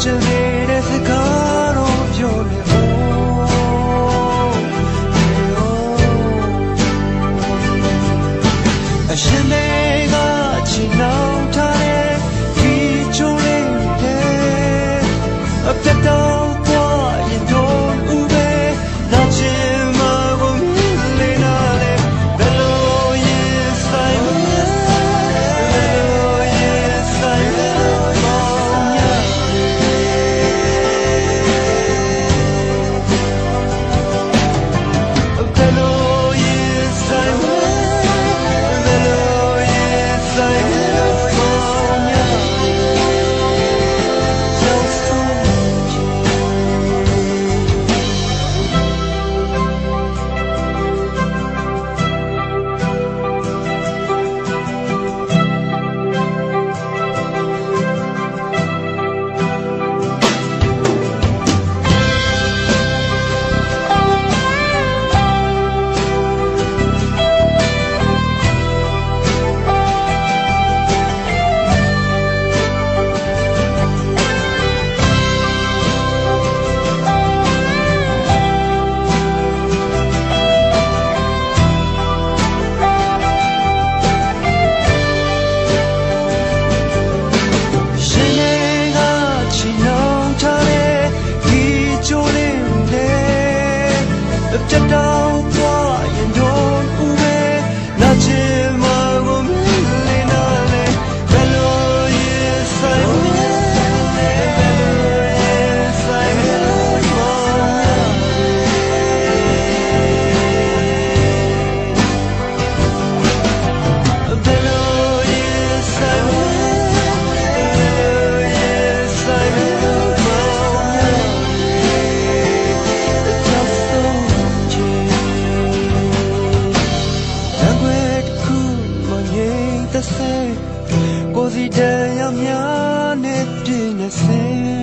这里。 어쨌든 စေကိုစီတန်ရမြနဲ့ပြည့်နေစေ